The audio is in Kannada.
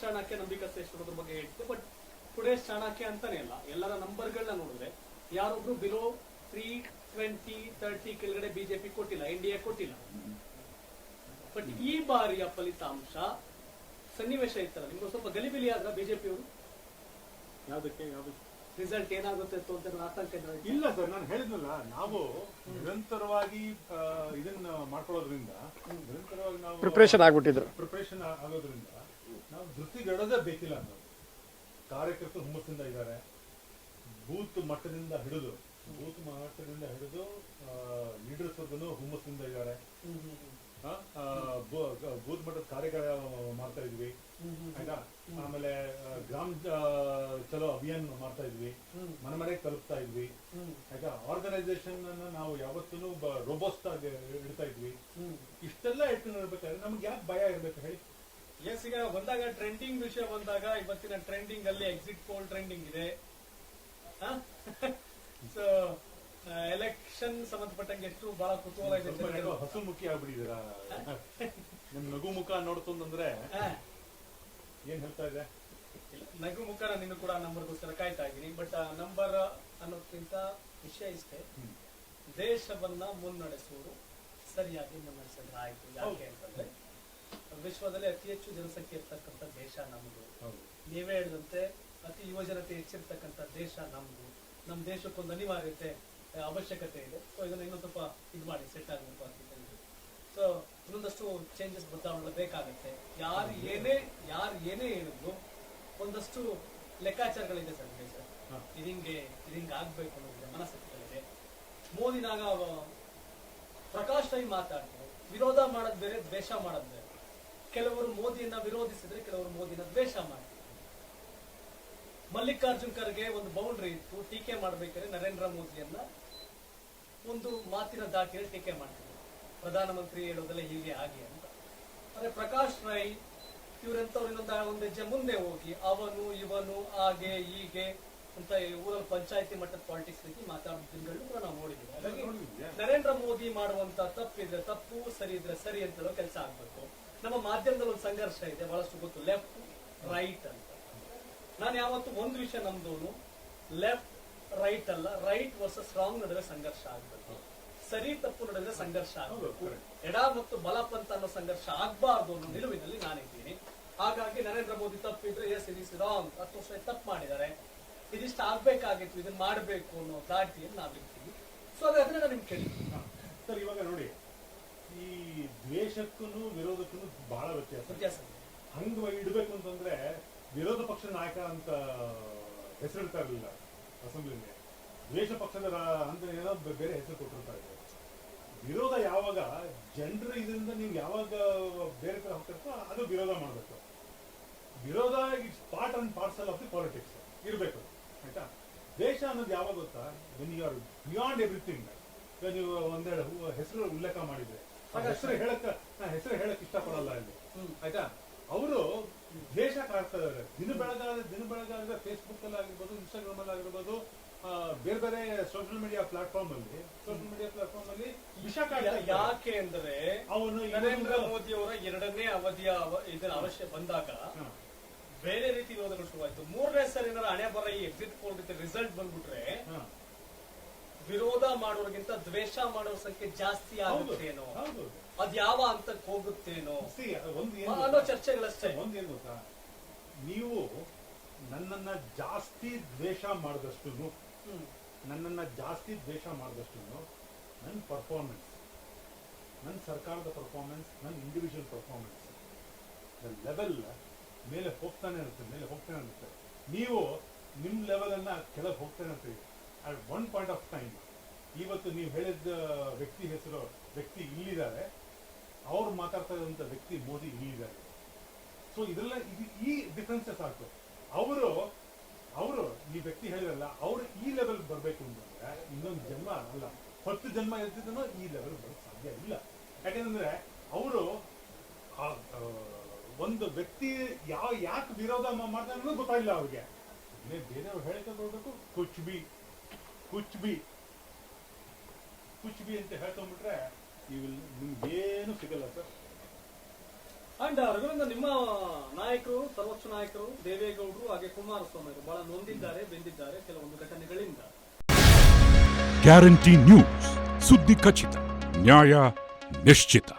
ಚಾಣಕ್ಯ ನಂಬಿಕಸ್ಥ ಎಷ್ಟೋದ್ರ ಬಗ್ಗೆ ಹೇಳ್ತಿದ್ದೆ. ಬಟ್ ಟುಡೇಸ್ ಚಾಣಕ್ಯ ಅಂತಾನೆ ಇಲ್ಲ ಎಲ್ಲರ ನಂಬರ್ಗಳನ್ನ ನೋಡಿದ್ರೆ ಯಾರೊಬ್ರು ಬಿಲೋ ತ್ರೀ ಟ್ವೆಂಟಿ ತರ್ಟಿ ಕೆಳಗಡೆ ಬಿಜೆಪಿ ಕೊಟ್ಟಿಲ್ಲ ಎನ್ ಡಿ ಎ ಕೊಟ್ಟಿಲ್ಲ. ಬಟ್ ಈ ಬಾರಿಯ ಫಲಿತಾಂಶ ಸನ್ನಿವೇಶ ಇತ್ತಲ್ಲ ನಿಮ್ಗೆ ಸ್ವಲ್ಪ ಗಲಿಬಿಲಿ ಆದ್ರ ಬಿಜೆಪಿ ಅವರು? ಯಾವ್ದಕ್ಕೆ ಯಾವ್ದಕ್ಕೆ ರಿಸಲ್ಟ್ ಏನಾಗುತ್ತೆ ಅಂತ ಆತಂಕ ಇಲ್ಲ ಸರ್ ನಾನು ಹೇಳಿದ್ನಲ್ಲ ನಾವು ನಿರಂತರವಾಗಿ ಆ, ಇದನ್ನ ಮಾಡ್ಕೊಳ್ಳೋದ್ರಿಂದ ನಿರಂತರವಾಗಿ ನಾವು ಪ್ರಿಪ್ರೇಷನ್ ಆಗ್ಬಿಟ್ಟಿದ್ರು. ಪ್ರಿಪರೇಷನ್ ಆಗೋದ್ರಿಂದ ಧೃತಿಗೆಡೋದೇ ಬೇಕಿಲ್ಲ ನಾವು ಕಾರ್ಯಕರ್ತರು ಹುಮ್ಮಸ್ಸಿಂದ ಇದ್ದಾರೆ. ಬೂತ್ ಮಟ್ಟದಿಂದ ಹಿಡಿದು, ಬೂತ್ ಮಟ್ಟದಿಂದ ಹಿಡಿದು ಲೀಡರ್ಸ್ ವರ್ಗನು ಹುಮ್ಮಸ್ಸಿಂದ ಇದ್ದಾರೆ. ಬೂತ್ ಮಟ್ಟದ ಕಾರ್ಯಕಾರ ಮಾಡ್ತಾ ಇದ್ವಿ. ಆಯ್ತಾ? ಆಮೇಲೆ ಗ್ರಾಮ ಚಲೋ ಅಭಿಯಾನ ಮಾಡ್ತಾ ಇದ್ವಿ. ಮನೆ ಮನೆಗೆ ತಲುಪ್ತಾ ಇದ್ವಿ. ಆಯ್ತಾ? ಆರ್ಗನೈಸೇಷನ್ ಅನ್ನ ನಾವು ಯಾವತ್ತೂ ರೋಬೋಸ್ಟ್ ಆಗಿ ಇಡ್ತಾ ಇದ್ವಿ. ಇಷ್ಟೆಲ್ಲ ಇಟ್ಕೊಂಡು ನಮ್ಗೆ ಯಾಕೆ ಭಯ ಇರ್ಬೇಕು ಹೇಳಿ? ಎಸ್ ಈಗ ಬಂದಾಗ ಟ್ರೆಂಡಿಂಗ್ ವಿಷಯ ಬಂದಾಗ ಇವತ್ತಿನ ಟ್ರೆಂಡಿಂಗ್ ಅಲ್ಲಿ ಎಕ್ಸಿಟ್ ಪೋಲ್ ಟ್ರೆಂಡಿಂಗ್ ಇದೆ. ಸೊ ಎಲೆಕ್ಷನ್ ಸಂಬಂಧಪಟ್ಟಂಗೆ ಎಷ್ಟು ಬಹಳ ಕುತೂಹಲ ಇದೆ ಹಸು ಮುಖಿ ಆಗ್ಬಿಟ್ಟಿದ್ದೀರಾ? ನಿಮ್ ನಗು ಮುಖ ನೋಡ್ತಂದ್ರೆ. ಏನ್ ಹೇಳ್ತಾ ಇದೆ? ನಗು ಮುಖ ನಾನು ಕೂಡ ನಂಬರ್ಗೋಸ್ಕರ ಕಾಯ್ತಾ ಇದ್ದೀನಿ. ಬಟ್ ನಂಬರ್ ಅನ್ನೋದಕ್ಕಿಂತ ವಿಷಯ ಇಷ್ಟೇ. ದೇಶವನ್ನ ಮುನ್ನಡೆಸುವುದು ಸರಿಯಾಗಿ ಮುನ್ನಡೆಸಿದ್ರೆ ಆಯ್ತು ಯಾಕೆ ಅಂತಂದ್ರೆ ವಿಶ್ವದಲ್ಲಿ ಅತಿ ಹೆಚ್ಚು ಜನಸಂಖ್ಯೆ ಇರ್ತಕ್ಕಂಥ ದೇಶ ನಮ್ಮದು ನೀವೇ ಹೇಳಿದಂತೆ ಅತಿ ಯುವ ಜನತೆ ಹೆಚ್ಚಿರ್ತಕ್ಕಂಥ ದೇಶ ನಮ್ದು. ನಮ್ಮ ದೇಶಕ್ಕೊಂದು ಅನಿವಾರ್ಯತೆ ಅವಶ್ಯಕತೆ ಇದೆ. ಸೊ ಇದನ್ನ ಇನ್ನೊಂದು ಸ್ವಲ್ಪ ಇದು ಮಾಡಿ ಸೆಟ್ ಆಗಬೇಕು ಅಂತ ಸೊ ಇನ್ನೊಂದಷ್ಟು ಚೇಂಜಸ್ ಬದಲಾವಣೆ ಬೇಕಾಗುತ್ತೆ. ಯಾರು ಏನೇ ಯಾರು ಏನೇ ಹೇಳಿದ್ರು ಒಂದಷ್ಟು ಲೆಕ್ಕಾಚಾರಗಳಿದೆ ಸರ್ ದೇಶ. ಹಿಂಗೆ ಇದಿಂಗೆ ಇದಿಂಗೆ ಆಗ್ಬೇಕು ಅನ್ನೋದಿದೆ ಮನಸ್ಥಿತಿಗಳಿದೆ ಮೋದಿನಾಗ ಪ್ರಕಾಶ್ ರೈ ಮಾತಾಡ್ತಾರೆ ವಿರೋಧ ಮಾಡೋದ್ ಬೇರೆ ದ್ವೇಷ ಮಾಡೋದ್ ಬೇರೆ. ಕೆಲವರು ಮೋದಿಯನ್ನ ವಿರೋಧಿಸಿದ್ರೆ ಕೆಲವರು ಮೋದಿನ ದ್ವೇಷ ಮಾಡ್ತಾರೆ. ಮಲ್ಲಿಕಾರ್ಜುನ್ ಖರ್ಗೆ ಒಂದು ಬೌಂಡ್ರಿ ಇತ್ತು ಟೀಕೆ ಮಾಡಬೇಕಾದ್ರೆ ನರೇಂದ್ರ ಮೋದಿಯನ್ನ ಒಂದು ಮಾತಿನ ದಾಟಿಯಲ್ಲಿ ಟೀಕೆ ಮಾಡ್ತಾರೆ. ಪ್ರಧಾನಮಂತ್ರಿ ಹೇಳೋದೆಲ್ಲ ಹೀಗೆ ಹಾಗೆ ಅಂತ. ಆದ್ರೆ ಪ್ರಕಾಶ್ ರೈ ಇವರೆಂತವ್ರು ಇನ್ನೊಂದು ಒಂದು ಹೆಜ್ಜೆ ಮುಂದೆ ಹೋಗಿ ಅವನು ಇವನು ಹಾಗೆ ಹೀಗೆ ಅಂತ ಊರಲ್ಲಿ ಪಂಚಾಯತಿ ಮಟ್ಟದ ಪಾಲಿಟಿಕ್ಸ್ ರೀತಿ ಮಾತಾಡೋ ದಿನಗಳನ್ನು ಕೂಡ ನಾವು ನೋಡಿದ್ದೀವಿ. ಹಾಗಾಗಿ ನರೇಂದ್ರ ಮೋದಿ ಮಾಡುವಂತ ತಪ್ಪಿದ್ರೆ ತಪ್ಪು ಸರಿ ಇದ್ರೆ ಸರಿ ಅಂತ ಹೇಳೋ ಕೆಲಸ ಆಗ್ಬೇಕು. ನಮ್ಮ ಮಾಧ್ಯಮದಲ್ಲಿ ಒಂದು ಸಂಘರ್ಷ ಇದೆ ಬಹಳಷ್ಟು ಗೊತ್ತು. ಲೆಫ್ಟ್ ರೈಟ್ ಅಂತ. ನಾನು ಯಾವತ್ತು ಒಂದು ವಿಷಯ ನಮ್ದೋನು ಲೆಫ್ಟ್ ರೈಟ್ ಅಲ್ಲ ರೈಟ್ ವರ್ಸಸ್ ರಾಂಗ್ ನಡುವೆ ಸಂಘರ್ಷ ಆಗ್ಬೇಕು. ಸರಿ ತಪ್ಪು ನಡುವೆ ಸಂಘರ್ಷ ಆಗಬೇಕು. ಎಡ ಮತ್ತು ಬಲಪಂತ ಅನ್ನೋ ಸಂಘರ್ಷ ಆಗ್ಬಾರ್ದು ಅನ್ನೋ ನಿಲುವಿನಲ್ಲಿ ನಾನಿದ್ದೀನಿ. ಹಾಗಾಗಿ ನರೇಂದ್ರ ಮೋದಿ ತಪ್ಪಿದ್ರೆ ಎಸ್ ಇಟ್ ಇಸ್ ರಾಂಗ್ ಹತ್ತು ವರ್ಷ ತಪ್ಪು ಮಾಡಿದ್ದಾರೆ. ಇದಿಷ್ಟು ಆಗ್ಬೇಕಾಗಿತ್ತು ಇದನ್ನ ಮಾಡಬೇಕು ಅನ್ನೋ ದಾಟಿಯನ್ನು ನಾವಿರ್ತೀವಿ. ಸೊ ಅದಾದ್ರೆ ನಾನು ನಿಮ್ಗೆ ಕೇಳಿ ಸರ್ ಇವಾಗ ನೋಡಿ ದ್ವೇಷಕ್ಕೂ ವಿರೋಧಕ್ಕೂ ಬಹಳ ವ್ಯತ್ಯಾಸ. ವ್ಯತ್ಯಾಸ. ಹಂಗ ಇಡ್ಬೇಕು ಅಂತಂದ್ರೆ ವಿರೋಧ ಪಕ್ಷ ನಾಯಕ ಅಂತ ಹೆಸರಿಡ್ತಾ ಇರಲಿಲ್ಲ ಅಸೆಂಬ್ಲಿಗೆ ದ್ವೇಷ ಪಕ್ಷದ ರಾ- ಅಂತ ಏನೋ ಬೇರೆ ಹೆಸರು ಕೊಟ್ಟಿರ್ತಾ ಇದೆ ವಿರೋಧ ಯಾವಾಗ ಜನರ ಇದರಿಂದ ನೀವು ಯಾವಾಗ ಬೇರೆ ಕಡೆ ಹೋಗ್ತಿರ್ತೋ ಅದು ವಿರೋಧ ಮಾಡಬೇಕು. ವಿರೋಧ it's part and parcel of the politics ಇರಬೇಕು. ಆಯ್ತಾ? ದೇಶ ಅನ್ನೋದು ಯಾವಾಗ ಗೊತ್ತಾ? When you are beyond everything ನೀವು ಒಂದೆರಡು ಹೆಸರು ಉಲ್ಲೇಖ ಮಾಡಿದ್ರೆ. ಆ ಹೆಸರು ಹೇಳಕ್ ನಾ ಹೆಸರು ಹೇಳಕ್ ಇಷ್ಟಪಡಲ್ಲ ಅಲ್ಲಿ. ಆಯ್ತಾ ಅವರು ದ್ವೇಷ ಕಾಡ್ತಾ ಇದಾರೆ ದಿನ ಬೆಳಗಾದ ದಿನ ಬೆಳಗಾದ್ರೆ ಫೇಸ್ಬುಕ್ ಅಲ್ಲಿ ಆಗಿರ್ಬೋದು ಇನ್ಸ್ಟಾಗ್ರಾಮ್ ಅಲ್ಲಿ ಆಗಿರ್ಬೋದು ಬೇರೆ ಬೇರೆ ಸೋಷಿಯಲ್ ಮೀಡಿಯಾ ಪ್ಲಾಟ್ಫಾರ್ಮ್ ಅಲ್ಲಿ ಸೋಷಿಯಲ್ ಮೀಡಿಯಾ ಪ್ಲಾಟ್ಫಾರ್ಮ್ ಅಲ್ಲಿ ವಿಷ ಯಾಕೆ ಅಂದ್ರೆ ಅವನು ನರೇಂದ್ರ ಮೋದಿ ಅವರ ಎರಡನೇ ಅವಧಿಯ ಅವ- ಇದರ ಅವಶ್ಯ ಬಂದಾಗ. ಬೇರೆ ರೀತಿ ವಿರೋಧಗಳು ಶುರುವಾಯ್ತು ಮೂರನೇ ಸರಿ ಏನಾರ ಹಣೆ ಬರ ಈ ಎಕ್ಸಿಟ್ ಪೋಲ್ ರಿಸಲ್ಟ್ ಬಂದ್ಬಿಟ್ರೆ. ವಿರೋಧ ಮಾಡೋರ್ಗಿಂತ ದ್ವೇಷ ಮಾಡೋರ್ ಸಂಖ್ಯೆ ಜಾಸ್ತಿ ಆಗುತ್ತೇನೋ? ಅದ್ ಯಾವ ಹಂತಕ್ಕೆ ಹೋಗುತ್ತೇನೋ? ಅನ್ನೋ? ಚರ್ಚೆಗಳಷ್ಟೇ. ಒಂದೇನು ಗೊತ್ತಾ? ನೀವು ನನ್ನನ್ನ ಜಾಸ್ತಿ ದ್ವೇಷ ಮಾಡಿದಷ್ಟು. ನನ್ನನ್ನ ಜಾಸ್ತಿ ದ್ವೇಷ ಮಾಡಿದಷ್ಟು ನನ್ನ ಪರ್ಫಾರ್ಮೆನ್ಸ್ ನನ್ನ ಸರ್ಕಾರದ ಪರ್ಫಾರ್ಮೆನ್ಸ್ ನನ್ನ ಇಂಡಿವಿಜುವಲ್ ಪರ್ಫಾರ್ಮೆನ್ಸ್ ಲೆವೆಲ್ ಮೇಲೆ ಹೋಗ್ತಾನೆ ಇರುತ್ತೆ ಮೇಲೆ ಹೋಗ್ತಾನೆ ಇರುತ್ತೆ. ನೀವು ನಿಮ್ಮ ಲೆವೆಲ್ ಅನ್ನ ಕೆಳಗೆ ಹೋಗ್ತಾನೆ ಇರ್ತೀವಿ at one point of time ಇವತ್ತು ನೀವು ಹೇಳಿದ ವ್ಯಕ್ತಿ ಹೆಸರು, ವ್ಯಕ್ತಿ ಇಲ್ಲಿದ್ದಾರೆ. ಅವ್ರು ಮಾತಾಡ್ತಾ ಇರುವಂತ ವ್ಯಕ್ತಿ ಮೋದಿ ಇಲ್ಲಿದ್ದಾರೆ. ಸೊ ಇದೆಲ್ಲ ಇದು ಈ ಡಿಫ್ರೆನ್ಸಸ್ ಆಗ್ತದೆ ಅವರು ಅವರು, ಈ ವ್ಯಕ್ತಿ ಹೇಳಿರಲ್ಲ ಅವರು ಈ ಲೆವೆಲ್ ಬರಬೇಕು ಅಂತಂದ್ರೆ, ಇನ್ನೊಂದು ಜನ್ಮ ಅಲ್ಲ. ಹತ್ತು ಜನ್ಮ ಇರ್ತಿದ್ದನೋ ಈ ಲೆವೆಲ್ ಬರೋಕ್ ಸಾಧ್ಯ ಇಲ್ಲ. ಯಾಕಂದ್ರೆ ಅವರು ಒಂದು ವ್ಯಕ್ತಿ ಯಾವ, ಯಾಕೆ ವಿರೋಧ ಮಾಡ್ತಾರೆ ಗೊತ್ತಾಗಿಲ್ಲ ಅವ್ರಿಗೆ. ಬೇರೆಯವ್ರು ಹೇಳ್ತಾ ಹೋಗ್ಬೇಕು ಕುಚ್ ಬಿ ಕುಚ್ ಬಿ ಕುಚ್ ಬಿ ಅಂತ ಹೇಳ್ಕೊಂಡ್ಬಿಟ್ರೆ ಇವಿಲ್ ನಿಮ್ಗೇನು ಸಿಗಲ್ಲ ಸರ್. ಅಂಡ್ ರಘುನಂದನ್ ನಿಮ್ಮ ನಾಯಕರು ಸರ್ವೋಚ್ಚ ನಾಯಕರು ದೇವೇಗೌಡರು ಹಾಗೆ ಕುಮಾರಸ್ವಾಮಿ ಅವರು ಬಹಳ ನೊಂದಿದ್ದಾರೆ ಬೆಂದಿದ್ದಾರೆ ಕೆಲವೊಂದು ಘಟನೆಗಳಿಂದ. Guarantee news. ಸುದ್ದಿ ಖಚಿತ ನ್ಯಾಯ ನಿಶ್ಚಿತ.